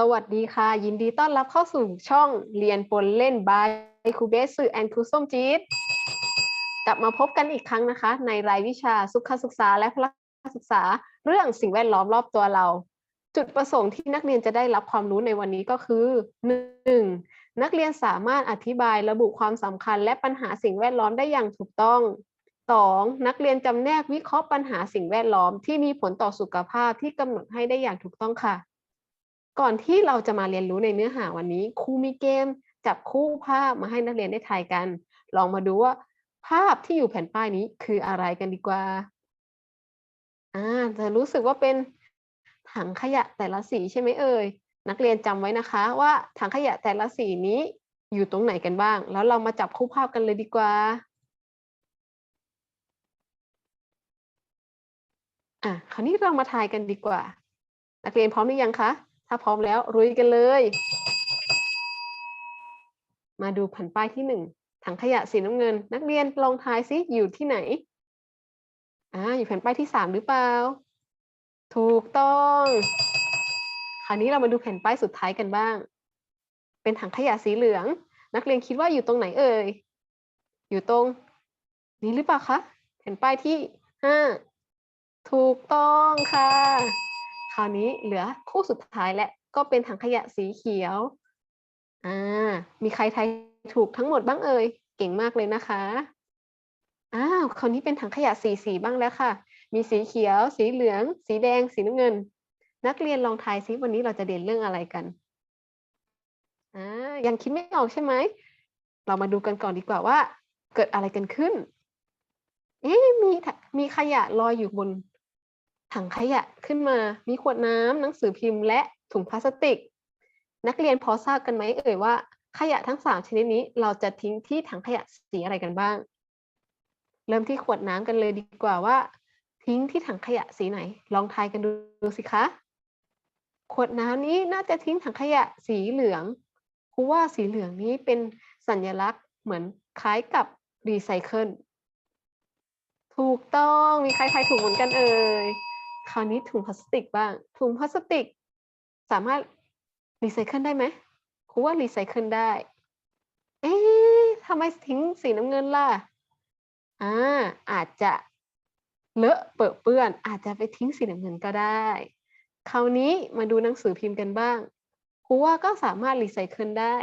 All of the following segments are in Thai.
สวัสดีค่ะ ยินดีต้อนรับเข้าสู่ช่องเรียนปนเล่นบายครูเบสสื่อแอนครูส้มจี๊ดกลับมาพบกันอีกครั้งนะคะ ในรายวิชาสุขศึกษาและพละศึกษาเรื่องสิ่งแวดล้อมรอบตัวเรา จุดประสงค์ที่นักเรียนจะได้รับความรู้ในวันนี้ก็คือ 1. นักเรียนสามารถอธิบายระบุความสำคัญและปัญหาสิ่งแวดล้อมได้อย่างถูกต้อง 2. นักเรียนจำแนกวิเคราะห์ปัญหาสิ่งแวดล้อมที่มีผลต่อสุขภาพที่กำหนดให้ได้อย่างถูกต้องค่ะ ก่อนที่เราจะมาเรียนรู้ในเนื้อหาวันนี้ครูมีเกม จับคู่ภาพมาให้นักเรียนได้ทายกัน ลองมาดูว่า ภาพที่อยู่แผ่นป้ายนี้คืออะไรกันดีกว่าอ่าจะรู้สึกว่าเป็นถังขยะแต่ละสีใช่ไหมเอ่ยนักเรียนจำไว้นะคะ ว่าถังขยะแต่ละสีนี้อยู่ตรงไหนกันบ้าง แล้วเรามาจับคู่ภาพกันเลยดีกว่าอะคราวนี้เรามาทายกันดีกว่า นักเรียนพร้อมหรือยังคะ ถ้าพร้อมแล้วรุยกันเลย มาดูแผ่นป้ายที่หนึ่งถังขยะสีน้ำเงิน นักเรียนลองทายซิอยู่ที่ไหนอ่าอยู่แผ่นป้ายที่สามหรือเปล่า ถูกต้อง คราวนี้เรามาดูแผ่นป้ายสุดท้ายกันบ้าง เป็นถังขยะสีเหลือง นักเรียนคิดว่าอยู่ตรงไหนเอ่ย อยู่ตรง นี้หรือเปล่าคะ แผ่นป้ายที่ห้าถูกต้องค่ะ ราวนี้เหลือคู่สุดท้ายและก็เป็นถังขยะสีเขียว อ่า มีใครทายถูกทั้งหมดบ้างเอ่ย เก่งมากเลยนะคะ อ้าว คราวนี้เป็นถังขยะสีสีบ้างแล้วค่ะ มีสีเขียว สีเหลือง สีแดง สีน้ำเงิน นักเรียนลองทายซิวันนี้เราจะเรียนเรื่องอะไรกัน อ่า ยังคิดไม่ออกใช่ไหม เรามาดูกันก่อนดีกว่าว่า เกิดอะไรกันขึ้น เอ๊ะมี มีขยะลอยอยู่บน ถังขยะขึ้นมา มีขวดน้ำหนังสือพิมพ์ และถุงพลาสติก นักเรียนพอทราบกันไหมเอ่ยว่าขยะทั้งสามชนิดนี้เราจะทิ้งที่ถังขยะสีอะไรกันบ้าง เริ่มที่ขวดน้ำกันเลยดีกว่าว่า ทิ้งที่ถังขยะสีไหน ลองทายกันดูดูสิคะ ขวดน้ำนี้น่าจะทิ้งถังขยะสีเหลืองครูว่าสีเหลืองนี้เป็นสัญลักษณ์เหมือนคล้ายกับรีไซเคิลถูกต้องมีใครทายถูกเหมือนกันเอ่ย คราวนี้ถุงพลาสติกบ้าง ถุงพลาสติก สามารถรีไซเคิลได้ไหมครูว่ารีไซเคิลได้ เอ๊ะทำไมทิ้งสีน้ำเงินล่ะ อ่า อาจจะเลอะเปรอะเปื้อน อาจจะไปทิ้งสีน้ำเงินก็ได้ คราวนี้มาดูหนังสือพิมพ์กันบ้าง ครูว่าก็สามารถรีไซเคิลได้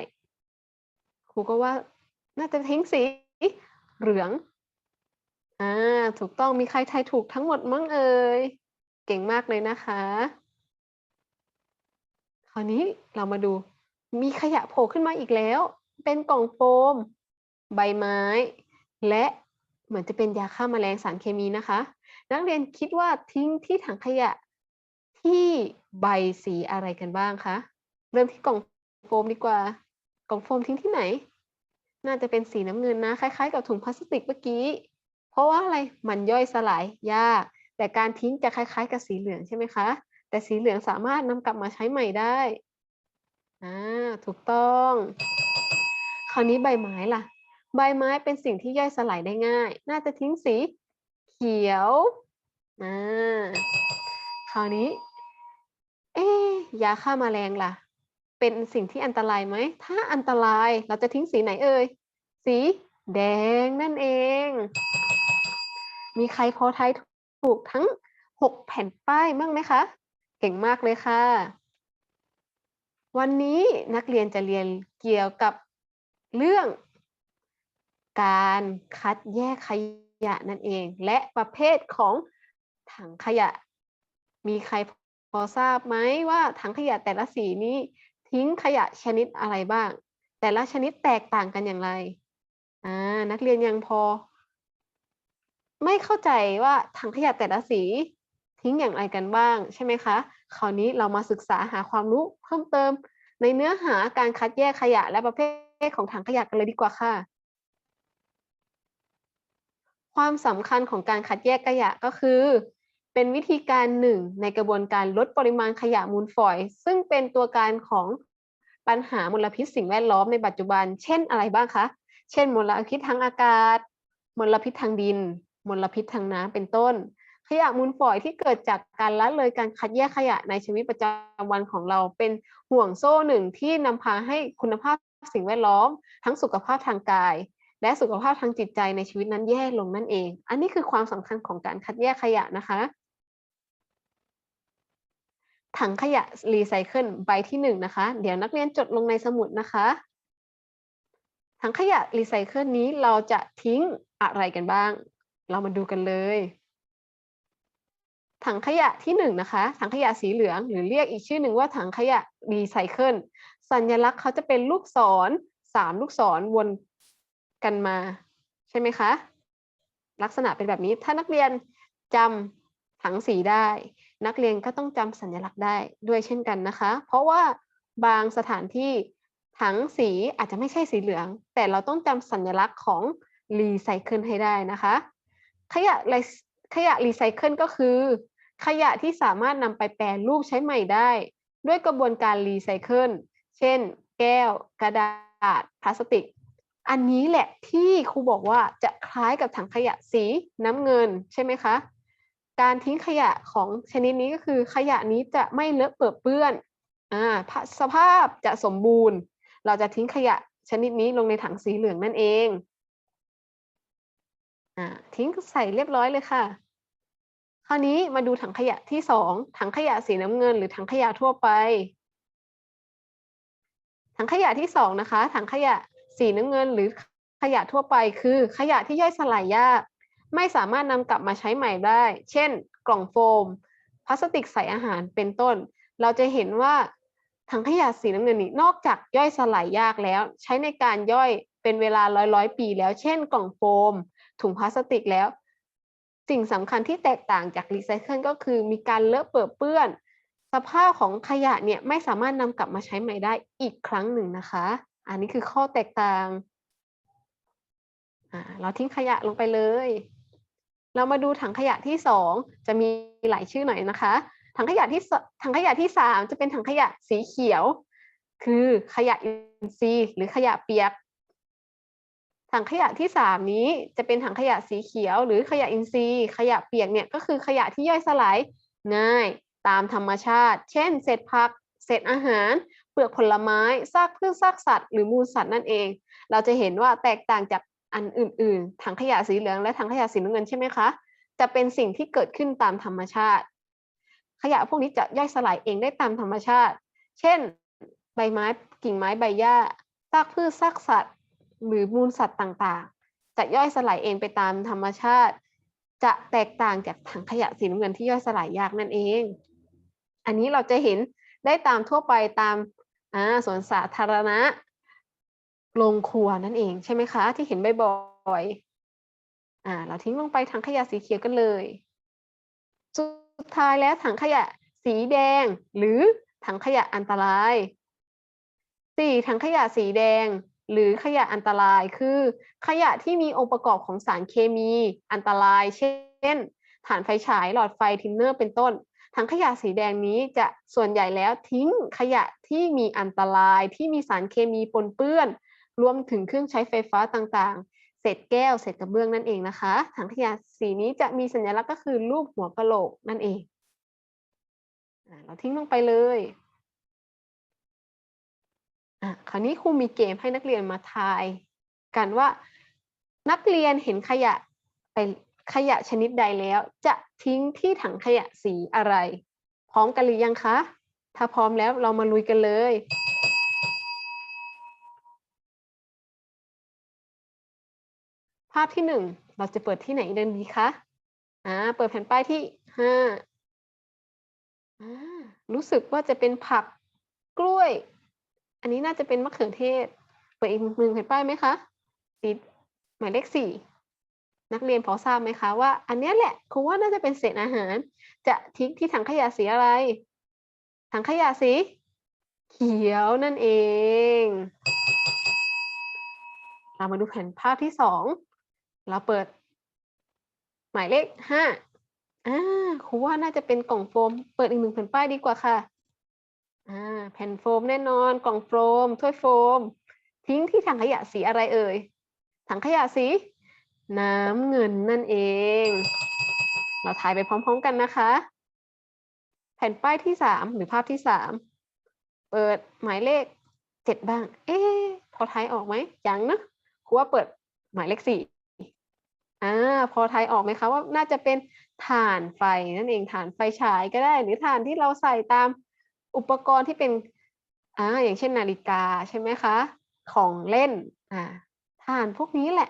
ครูก็ว่าน่าจะทิ้งสีเหลือง อ่า ถูกต้อง มีใครทายถูกทั้งหมดมั้งเอ่ย เก่งมากเลยนะคะ คราวนี้เรามาดูมีขยะโผล่ขึ้นมาอีกแล้ว เป็นกล่องโฟม ใบไม้ และเหมือนจะเป็นยาฆ่าแมลงสารเคมีนะคะ นักเรียนคิดว่าทิ้งที่ถังขยะที่ใบสีอะไรกันบ้างคะเริ่มที่กล่องโฟมดีกว่า กล่องโฟมทิ้งที่ไหน น่าจะเป็นสีน้ำเงินนะ คล้าย ๆ กับถุงพลาสติกเมื่อกี้ เพราะว่าอะไรมันย่อยสลายยาก แต่การทิ้งจะคล้าย ๆ กับสีเหลืองใช่ไหมคะ แต่สีเหลืองสามารถนำกลับมาใช้ใหม่ได้อ่าถูกต้อง คราวนี้ใบไม้ล่ะ ใบไม้เป็นสิ่งที่ย่อยสลายได้ง่าย น่าจะทิ้งสีเขียวอ่าคราวนี้ เอ๊ะยาฆ่าแมลงล่ะ เป็นสิ่งที่อันตรายไหม ถ้าอันตรายเราจะทิ้งสีไหนเอ่ย สีแดงนั่นเอง มีใครพอทาย ถูกทั้ง 6 แผ่นป้ายบ้างไหมคะ เก่งมากเลยค่ะ วันนี้นักเรียนจะเรียนเกี่ยวกับเรื่อง การคัดแยกขยะนั่นเอง และประเภทของถังขยะ มีใครพอทราบไหมว่าถังขยะแต่ละสีนี้ทิ้งขยะชนิดอะไรบ้าง แต่ละชนิดแตกต่างกันอย่างไร อ่า นักเรียนยังพอ ไม่เข้าใจว่าถังขยะแต่ละสีทิ้งอย่างไรกันบ้าง ใช่ไหมคะ คราวนี้เรามาศึกษาหาความรู้เพิ่มเติม ในเนื้อหาการคัดแยกขยะและประเภทของถังขยะกันเลยดีกว่าค่ะ ความสำคัญของการคัดแยกขยะก็คือ เป็นวิธีการหนึ่งในกระบวนการลดปริมาณขยะมูลฝอย ซึ่งเป็นตัวการของปัญหามลพิษสิ่งแวดล้อมในปัจจุบัน เช่นอะไรบ้างคะ เช่น มลพิษทางอากาศ มลพิษทางดิน มลพิษทางน้ำเป็นต้น ขยะมูลฝอยที่เกิดจากการละเลยการคัดแยกขยะในชีวิตประจำวันของเราเป็นห่วงโซ่หนึ่งที่นำพาให้คุณภาพสิ่งแวดล้อม ทั้งสุขภาพทางกาย และสุขภาพทางจิตใจในชีวิตนั้นแย่ลงนั่นเอง อันนี้คือความสำคัญของการคัดแยกขยะนะคะถังขยะรีไซเคิลใบที่หนึ่งนะคะ เดี๋ยวนักเรียนจดลงในสมุดนะคะ ถังขยะรีไซเคิลนี้เราจะทิ้งอะไรกันบ้าง เรามาดูกันเลย ถังขยะที่หนึ่งนะคะ ถังขยะสีเหลือง หรือเรียกอีกชื่อหนึ่งว่าถังขยะรีไซเคิลสัญลักษณ์เขาจะเป็นลูกศรสามลูกศรวนกันมา ใช่ไหมคะ ลักษณะเป็นแบบนี้ถ้านักเรียนจำถังสีได้ นักเรียนก็ต้องจำสัญลักษณ์ได้ด้วยเช่นกันนะคะ เพราะว่าบางสถานที่ถังสีอาจจะไม่ใช่สีเหลือง แต่เราต้องจำสัญลักษณ์ของรีไซเคิลให้ได้นะคะ ขยะไลขยะรีไซเคิลก็คือ ขยะที่สามารถนำไปแปรรูปใช้ใหม่ได้ ด้วยกระบวนการรีไซเคิลเช่น แก้ว กระดาษพลาสติก อันนี้แหละที่ครูบอกว่าจะคล้ายกับถังขยะสีน้ำเงินใช่ไหมคะ การทิ้งขยะของชนิดนี้ก็คือ ขยะนี้จะไม่เลอะเปื้อนเปื้อนอ่าสภาพจะสมบูรณ์ เราจะทิ้งขยะชนิดนี้ลงในถังสีเหลืองนั่นเอง อ่าทิ้งใส่เรียบร้อยเลยค่ะ คราวนี้มาดูถังขยะที่สองถังขยะสีน้ำเงิน หรือถังขยะทั่วไป ถังขยะที่สองนะคะ ถังขยะสีน้ำเงินหรือขยะทั่วไปคือขยะที่ย่อยสลายยาก ไม่สามารถนำกลับมาใช้ใหม่ได้ เช่น กล่องโฟม พลาสติกใส่อาหารเป็นต้น เราจะเห็นว่าถังขยะสีน้ำเงินนี้นอกจากย่อยสลายยากแล้ว ใช้ในการย่อยเป็นเวลาร้อยร้อยปีแล้ว เช่น กล่องโฟม ถุงพลาสติกแล้ว สิ่งสำคัญที่แตกต่างจากรีไซเคิลก็คือมีการเลอะเปื้อนเปื้อน สภาพของขยะเนี่ยไม่สามารถนำกลับมาใช้ใหม่ได้อีกครั้งหนึ่งนะคะ อันนี้คือข้อแตกต่างอ่าเราทิ้งขยะลงไปเลย เรามาดูถังขยะที่สองจะมีหลายชื่อหน่อยนะคะ ถังขยะที่ถังขยะที่สามจะเป็นถังขยะสีเขียว คือขยะอินทรีย์หรือขยะเปียก ถังขยะที่สามนี้จะเป็นถังขยะสีเขียว หรือขยะอินทรีย์ ขยะเปียกเนี่ยก็คือขยะที่ย่อยสลายง่ายตามธรรมชาติ เช่น เศษผัก เศษอาหาร เปลือกผลไม้ ซากพืชซากสัตว์ หรือมูลสัตว์นั่นเอง เราจะเห็นว่าแตกต่างจากอันอื่น ๆ ถังขยะสีเหลืองและถังขยะสีน้ำเงินใช่ไหมคะ จะเป็นสิ่งที่เกิดขึ้นตามธรรมชาติ ขยะพวกนี้จะย่อยสลายเองได้ตามธรรมชาติ เช่น ใบไม้ กิ่งไม้ ใบหญ้า ซากพืชซากสัตว์ หรือมูลสัตว์ต่างๆ จะย่อยสลายเองไปตามธรรมชาติ จะแตกต่างจากถังขยะสีน้ำเงินที่ย่อยสลายยากนั่นเอง อันนี้เราจะเห็นได้ตามทั่วไปตามสวนสาธารณะโรงครัวนั่นเองใช่ไหมคะ ที่เห็นบ่อยๆอ่าเราทิ้งลงไปถังขยะสีเขียวกันเลย สุดท้ายแล้วถังขยะสีแดงหรือถังขยะอันตรายสี่ถังขยะสีแดง หรือขยะอันตรายคือ ขยะที่มีองค์ประกอบของสารเคมีอันตราย เช่นถ่านไฟฉายหลอดไฟทินเนอร์เป็นต้นถังขยะสีแดงนี้จะส่วนใหญ่แล้วทิ้งขยะที่มีอันตรายที่มีสารเคมีปนเปื้อน รวมถึงเครื่องใช้ไฟฟ้าต่างๆ เศษแก้วเศษกระเบื้องนั่นเองนะคะ ถังขยะสีนี้จะมีสัญลักษณ์ก็คือรูปหัวกะโหลกนั่นเองเราทิ้งลงไปเลย อะคราวนี้ครูมีเกมให้นักเรียนมาทาย กันว่านักเรียนเห็นขยะไปขยะชนิดใดแล้ว จะทิ้งที่ถังขยะสีอะไร พร้อมกันหรือยังคะ ถ้าพร้อมแล้วเรามาลุยกันเลยภาพที่หนึ่งเราจะเปิดที่ไหนเดินดีคะ อ่า เปิดแผ่นป้ายที่ห้าอ่า รู้สึกว่าจะเป็นผักกล้วย อันนี้น่าจะเป็นมะเขือเทศ เปิดอีกหนึ่งแผ่นป้ายไหมคะสีหมายเลขสี่นักเรียนพอทราบไหมคะว่า อันนี้แหละครูว่าน่าจะเป็นเศษอาหาร จะทิ้งที่ถังขยะสีอะไร ถังขยะสี เขียวนั่นเอง เรามาดูแผ่นภาพที่สองเราเปิด หมายเลขห้าอ่าครูว่าน่าจะเป็นกล่องโฟม เปิดอีกหนึ่งแผ่นป้ายดีกว่าค่ะ อ่าแผ่นโฟมแน่นอนกล่องโฟมถ้วยโฟม ทิ้งที่ถังขยะสีอะไรเอ่ย ถังขยะสี น้ำเงินนั่นเอง เราทายไปพร้อม ๆ กันนะคะ แผ่นป้ายที่สามหรือภาพที่สามเปิดหมายเลขเจ็ดบ้าง เอ๊ะพอทายออกไหมยังนะครูว่าเปิดหมายเลขสี่อ่าพอทายออกไหมคะว่าน่าจะเป็นถ่านไฟนั่นเองถ่านไฟฉายก็ได้ หรือถ่านที่เราใส่ตาม อุปกรณ์ที่เป็นอ่าอย่างเช่นนาฬิกาใช่ไหมคะ ของเล่นอ่าถ่านพวกนี้แหละ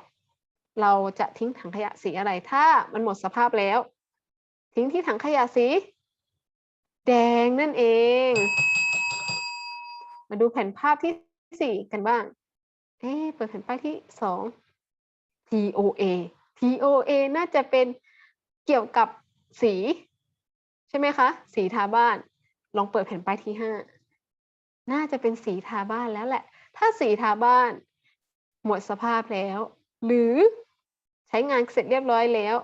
เราจะทิ้งถังขยะสีอะไรถ้ามันหมดสภาพแล้ว ทิ้งที่ถังขยะสี แดงนั่นเอง มาดูแผ่นภาพที่สี่กันบ้าง เอ๊เปิดแผ่นป้ายที่สอง TOA TOA น่าจะเป็นเกี่ยวกับสี ใช่ไหมคะ สีทาบ้าน ลองเปิดแผ่นป้ายที่ห้าน่าจะเป็นสีทาบ้านแล้วแหละ ถ้าสีทาบ้าน หมดสภาพแล้ว หรือใช้งานเสร็จเรียบร้อยแล้ว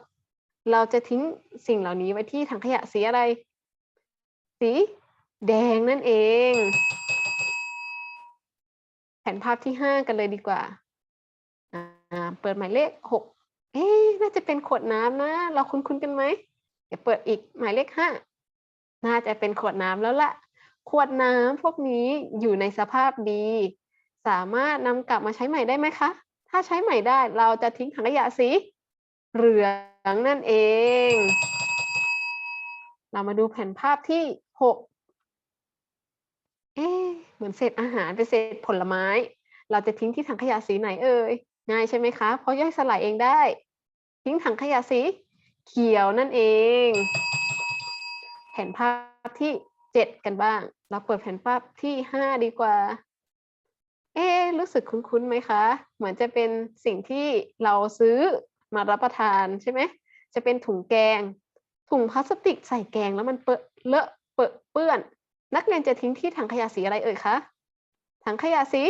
เราจะทิ้งสิ่งเหล่านี้ไว้ที่ถังขยะสีอะไร สีแดงนั่นเอง แผนภาพที่ห้ากันเลยดีกว่า เปิดหมายเลขหกเอ๊น่าจะเป็นขวดน้ำนะ เราคุ้นๆกันไหม เดี๋ยวเปิดอีกหมายเลขห้า น่าจะเป็นขวดน้ำแล้วละ ขวดน้ำพวกนี้อยู่ในสภาพดี สามารถนำกลับมาใช้ใหม่ได้ไหมคะ ถ้าใช้ใหม่ได้เราจะทิ้งถังขยะสีเหลืองนั่นเอง เรามาดูแผ่นภาพที่หกเอ๊เหมือนเศษอาหารเป็นเศษผลไม้ เราจะทิ้งที่ถังขยะสีไหนเอ่ย ง่ายใช่ไหมคะ เพราะย่อยสลายเองได้ ทิ้งถังขยะสีเขียวนั่นเอง ผ่นภาพที่เจ็ดกันบ้าง เราเปิดแผ่นภาพที่ห้าดีกว่า เอ๊รู้สึกคุ้นๆไหมคะ เหมือนจะเป็นสิ่งที่เราซื้อมารับประทานใช่ไหม จะเป็นถุงแกง ถุงพลาสติกใส่แกงแล้วมันเปอะเลอะเปอะเปื้อน นักเรียนจะทิ้งที่ถังขยะสีอะไรเอ่ยคะ ถังขยะสี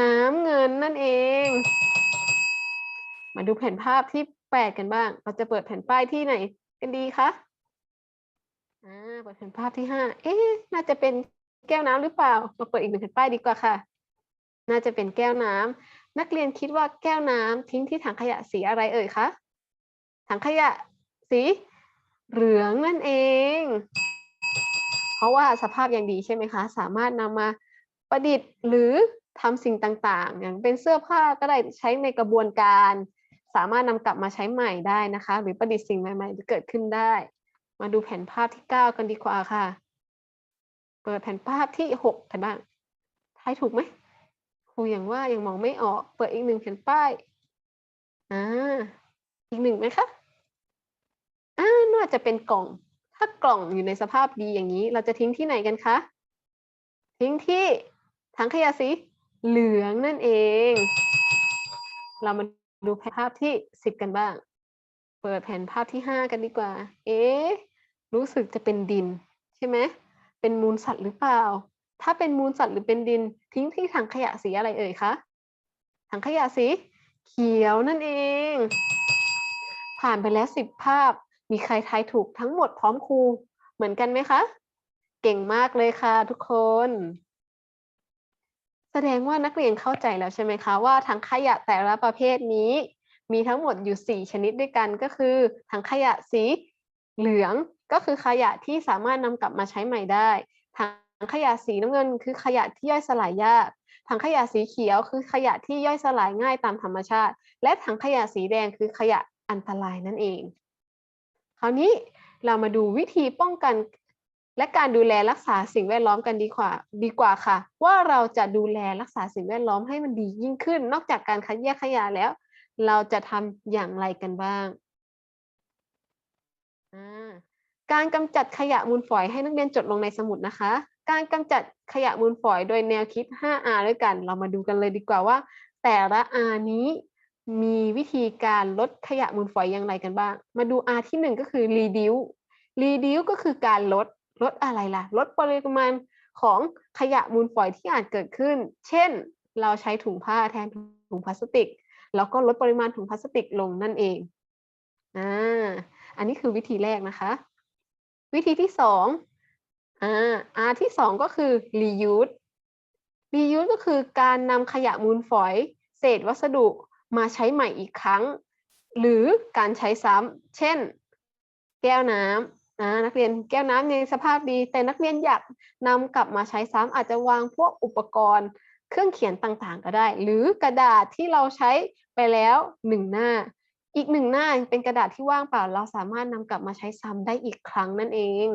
น้ำเงินนั่นเอง มาดูแผ่นภาพที่แปดกันบ้าง เราจะเปิดแผ่นป้ายที่ไหนกันดีคะ อ่าเปิดแผ่นภาพที่ห้าเอ๊ะน่าจะเป็นแก้วน้ำหรือเปล่า มาเปิดอีกหนึ่งแผ่นป้ายดีกว่าค่ะ น่าจะเป็นแก้วน้ำนักเรียนคิดว่าแก้วน้ำทิ้งที่ถังขยะสีอะไรเอ่ยคะถังขยะสีเหลืองนั่นเอง เพราะว่าสภาพยังดีใช่ไหมคะ สามารถนำมาประดิษฐ์หรือทำสิ่งต่างๆ อย่างเป็นเสื้อผ้าก็ได้ใช้ในกระบวนการ สามารถนำกลับมาใช้ใหม่ได้นะคะ หรือประดิษฐ์สิ่งใหม่ ๆ ที่เกิดขึ้นได้ มาดูแผ่นภาพที่ 9 กันดีกว่าค่ะ เปิดแผ่นภาพที่ 6 กันบ้างทายถูกไหมครูอย่างว่ายังมองไม่ออก เปิดอีกหนึ่งแผ่นป้าย อ่า อีกหนึ่งไหมคะ อ่า น่าจะเป็นกล่อง ถ้ากล่องอยู่ในสภาพดีอย่างนี้ เราจะทิ้งที่ไหนกันคะ ทิ้งที่ถังขยะสีเหลืองนั่นเอง เรามาดูแผ่นภาพที่ 10 กันบ้าง เปิดแผ่นภาพที่5กันดีกว่า เอ๊ะ รู้สึกจะเป็นดิน ใช่ไหม เป็นมูลสัตว์หรือเปล่า ถ้าเป็นมูลสัตว์หรือเป็นดิน ทิ้งที่ถังขยะสีอะไรเอ่ยคะ ถังขยะสีเขียวนั่นเอง ผ่านไปแล้ว10ภาพ มีใครทายถูกทั้งหมดพร้อมครู เหมือนกันไหมคะ เก่งมากเลยค่ะทุกคน แสดงว่านักเรียนเข้าใจแล้วใช่ไหมคะว่าถังขยะแต่ละประเภทนี้ มีทั้งหมดอยู่ 4 ชนิดด้วยกันก็คือถังขยะสีเหลืองก็คือขยะที่สามารถนำกลับมาใช้ใหม่ได้ถังขยะสีน้ำเงิน คือขยะที่ย่อยสลายยากถังขยะสีเขียวคือขยะที่ย่อยสลายง่ายตามธรรมชาติ และถังขยะสีแดงคือขยะอันตรายนั่นเอง คราวนี้เรามาดูวิธีป้องกัน และการดูแลรักษาสิ่งแวดล้อมกันดีกว่า ดีกว่าค่ะ ว่าเราจะดูแลรักษาสิ่งแวดล้อมให้มันดียิ่งขึ้น นอกจากการคัดแยกขยะแล้ว เราจะทำอย่างไรกันบ้าง การกำจัดขยะมูลฝอยให้นักเรียนจดลงในสมุดนะคะ การกำจัดขยะมูลฝอยโดยแนวคิด 5R ด้วยกัน เรามาดูกันเลยดีกว่าว่า แต่ละ R นี้มีวิธีการลดขยะมูลฝอยอย่างไรกันบ้าง มาดู R ที่ 1 ก็คือ reduce reduce ก็คือการลด ลดอะไรล่ะ ลดปริมาณของขยะมูลฝอยที่อาจเกิดขึ้น เช่น เราใช้ถุงผ้าแทนถุงพลาสติก แล้วก็ลดปริมาณถุงพลาสติกลงนั่นเองอ่าอันนี้คือวิธีแรกนะคะ วิธีที่สองอ่า R ที่สองก็คือ reuse reuse ก็คือการนำขยะมูลฝอย เศษวัสดุมาใช้ใหม่อีกครั้ง หรือการใช้ซ้ำเช่น แก้วน้ำนะนักเรียนแก้วน้ำในสภาพดี แต่นักเรียนอยากนำกลับมาใช้ซ้ำอาจจะวางพวกอุปกรณ์ เครื่องเขียนต่างๆ ก็ได้ หรือกระดาษที่เราใช้ไปแล้วหนึ่งหน้า อีกหนึ่งหน้าเป็นกระดาษที่ว่างเปล่า เราสามารถนำกลับมาใช้ซ้ำได้อีกครั้งนั่นเอง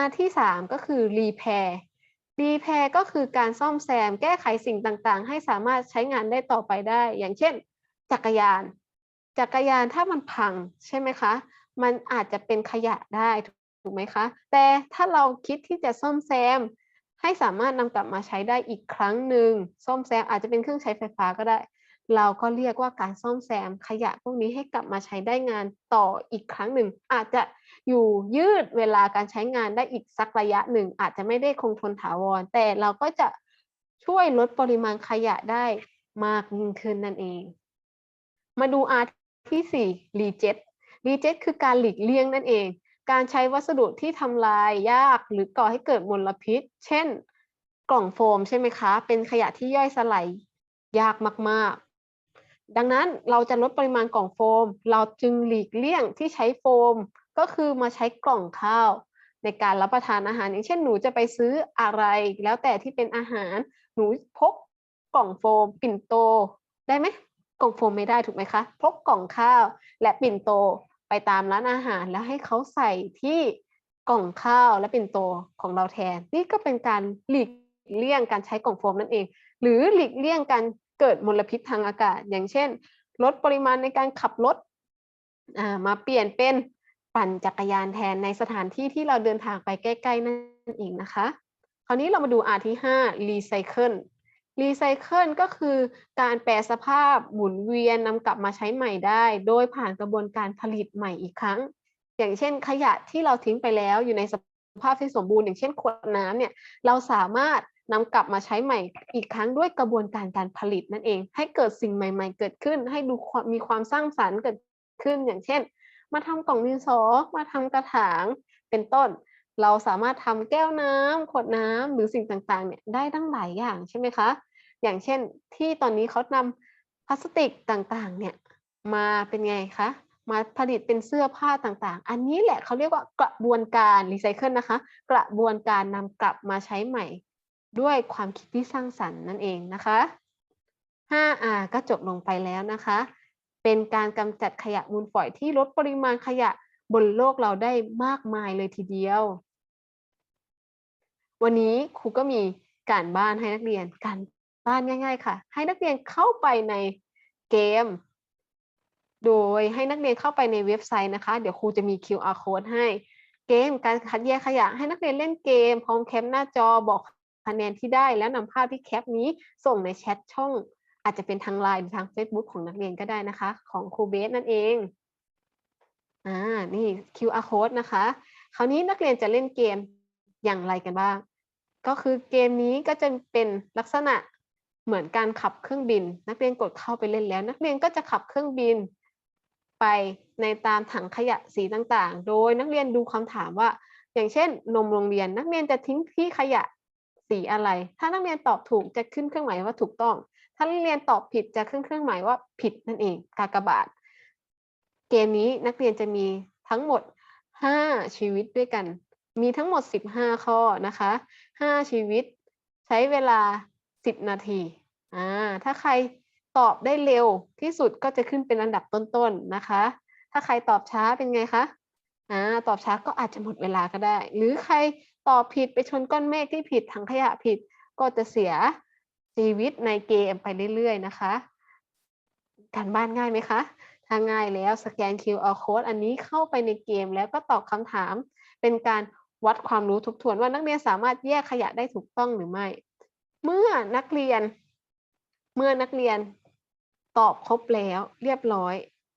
R ที่ 3 ก็คือ repair repair ก็คือการซ่อมแซม แก้ไขสิ่งต่างๆ ให้สามารถใช้งานได้ต่อไปได้ อย่างเช่น จักรยาน จักรยานถ้ามันพังใช่ไหมคะ มันอาจจะเป็นขยะได้ถูกไหมคะ แต่ถ้าเราคิดที่จะซ่อมแซม ให้สามารถนำกลับมาใช้ได้อีกครั้งหนึ่งซ่อมแซมอาจจะเป็นเครื่องใช้ไฟฟ้าก็ได้ เราก็เรียกว่าการซ่อมแซมขยะพวกนี้ให้กลับมาใช้ได้งานต่ออีกครั้งหนึ่ง อาจจะอยู่ยืดเวลาการใช้งานได้อีกสักระยะหนึ่ง อาจจะไม่ได้คงทนถาวร แต่เราก็จะช่วยลดปริมาณขยะได้มากยิ่งขึ้นนั่นเอง มาดู R ที่4 reject reject คือการหลีกเลี่ยงนั่นเอง การใช้วัสดุที่ทำลายยากหรือก่อให้เกิดมลพิษ เช่น กล่องโฟมใช่ไหมคะ เป็นขยะที่ย่อยสลายยากมาก ๆ ดังนั้นเราจะลดปริมาณกล่องโฟม เราจึงหลีกเลี่ยงที่ใช้โฟม ก็คือมาใช้กล่องข้าว ในการรับประทานอาหาร อย่างเช่นหนูจะไปซื้ออะไร แล้วแต่ที่เป็นอาหาร หนูพกกล่องโฟม ปิ่นโตได้ไหมกล่องโฟมไม่ได้ถูกไหมคะ พกกล่องข้าวและปิ่นโต ไปตามร้านอาหารแล้วให้เขาใส่ที่กล่องข้าวและปิ่นโตของเราแทน นี่ก็เป็นการหลีกเลี่ยงการใช้กล่องโฟมนั่นเอง หรือหลีกเลี่ยงการเกิดมลพิษทางอากาศ อย่างเช่น ลดปริมาณในการขับรถมาเปลี่ยนเป็นปั่นจักรยานแทนในสถานที่ที่เราเดินทางไปใกล้ ๆ นั่นเองนะคะ คราวนี้เรามาดู R ที่5 recycle รีไซเคิลก็คือการแปลสภาพหมุนเวียนนำกลับมาใช้ใหม่ได้ โดยผ่านกระบวนการผลิตใหม่อีกครั้ง อย่างเช่น ขยะที่เราทิ้งไปแล้วอยู่ในสภาพที่สมบูรณ์อย่างเช่นขวดน้ำเนี่ยเราสามารถนำกลับมาใช้ใหม่อีกครั้งด้วยกระบวนการการผลิตนั่นเอง ให้เกิดสิ่งใหม่ ๆ เกิดขึ้น ให้ดูมีความสร้างสรรค์เกิดขึ้นอย่างเช่น มาทำกล่องดินสอมาทำกระถางเป็นต้น เราสามารถทำแก้วน้ำขวดน้ำหรือสิ่งต่างๆเนี่ยได้ตั้งหลายอย่างใช่ไหมคะ อย่างเช่นที่ตอนนี้เขานำพลาสติกต่างๆ เนี่ยมาเป็นไงคะ มาผลิตเป็นเสื้อผ้าต่างๆ อันนี้แหละเขาเรียกว่ากระบวนการรีไซเคิลนะคะ กระบวนการนำกลับมาใช้ใหม่ ด้วยความคิดที่สร้างสรรค์นั่นเองนะคะ 5R ก็จบลงไปแล้วนะคะ เป็นการกำจัดขยะมูลฝอยที่ลดปริมาณขยะบนโลกเราได้มากมายเลยทีเดียว วันนี้ครูก็มีการบ้านให้นักเรียน การ บ้านง่าย ๆ ค่ะ ให้นักเรียนเข้าไปในเกม โดยให้นักเรียนเข้าไปในเว็บไซต์นะคะ เดี๋ยวครูจะมี QR code ให้เกม การคัดแยกขยะ ให้นักเรียนเล่นเกม พร้อมแคปหน้าจอบอกคะแนนที่ได้ แล้วนำภาพที่แคปนี้ส่งในแชทช่อง อาจจะเป็นทางไลน์หรือทาง Facebook ของนักเรียนก็ได้นะคะ ของครูเบสนั่นเองอ่านี่ QR code นะคะ คราวนี้นักเรียนจะเล่นเกมอย่างไรกันบ้าง ก็คือเกมนี้ก็จะเป็นลักษณะ เหมือนการขับเครื่องบิน นักเรียนกดเข้าไปเล่นแล้ว นักเรียนก็จะขับเครื่องบิน ไปในตามถังขยะสีต่างๆ โดยนักเรียนดูคำถามว่า อย่างเช่น นมโรงเรียน นักเรียนจะทิ้งที่ขยะสีอะไร ถ้านักเรียนตอบถูกจะขึ้นเครื่องหมายว่าถูกต้อง ถ้านักเรียนตอบผิดจะขึ้นเครื่องหมายว่าผิดนั่นเองกากบาท เกมนี้นักเรียนจะมีทั้งหมด 5 ชีวิตด้วยกัน มีทั้งหมด 15 ข้อนะคะ 5 ชีวิต ใช้เวลา 10 นาที อ่าถ้าใครตอบได้เร็วที่สุดก็จะขึ้นเป็นอันดับต้นๆนะคะ ถ้าใครตอบช้าเป็นไงคะอ่าตอบช้าก็อาจจะหมดเวลาก็ได้ หรือใครตอบผิดไปชนก้อนเมฆที่ผิดถังขยะผิด ก็จะเสียชีวิตในเกมไปเรื่อยๆนะคะ การบ้านง่ายไหมคะถ้าง่ายแล้วสแกน QR code อันนี้เข้าไปในเกมแล้วก็ตอบคำถาม เป็นการวัดความรู้ทบทวนว่านักเรียนสามารถแยกขยะได้ถูกต้องหรือไม่ เมื่อนักเรียน มื่อนักเรียนตอบครบแล้วเรียบร้อย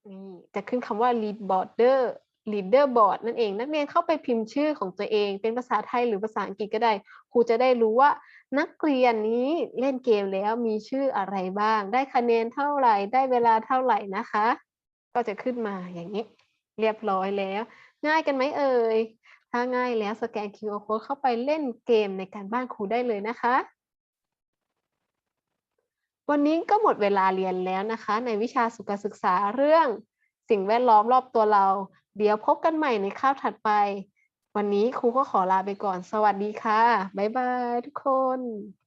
นี่จะขึ้นคำว่า lead border leader board นั่นเอง นักเรียนเข้าไปพิมพ์ชื่อของตัวเอง เป็นภาษาไทยหรือภาษาอังกฤษก็ได้ ครูจะได้รู้ว่า นักเรียนนี้เล่นเกมแล้วมีชื่ออะไรบ้าง ได้คะแนนเท่าไหร่ ได้เวลาเท่าไหร่นะคะ ก็จะขึ้นมาอย่างนี้ เรียบร้อยแล้ว ง่ายกันไหมเอ่ย ถ้าง่ายแล้วสแกน QR code เข้าไปเล่นเกมในการบ้านครูได้เลยนะคะ วันนี้ก็หมดเวลาเรียนแล้วนะคะ ในวิชาสุขศึกษาเรื่อง สิ่งแวดล้อมรอบตัวเรา เดี๋ยวพบกันใหม่ในคาบถัดไป วันนี้ครูก็ขอลาไปก่อน สวัสดีค่ะ บ๊ายบายทุกคน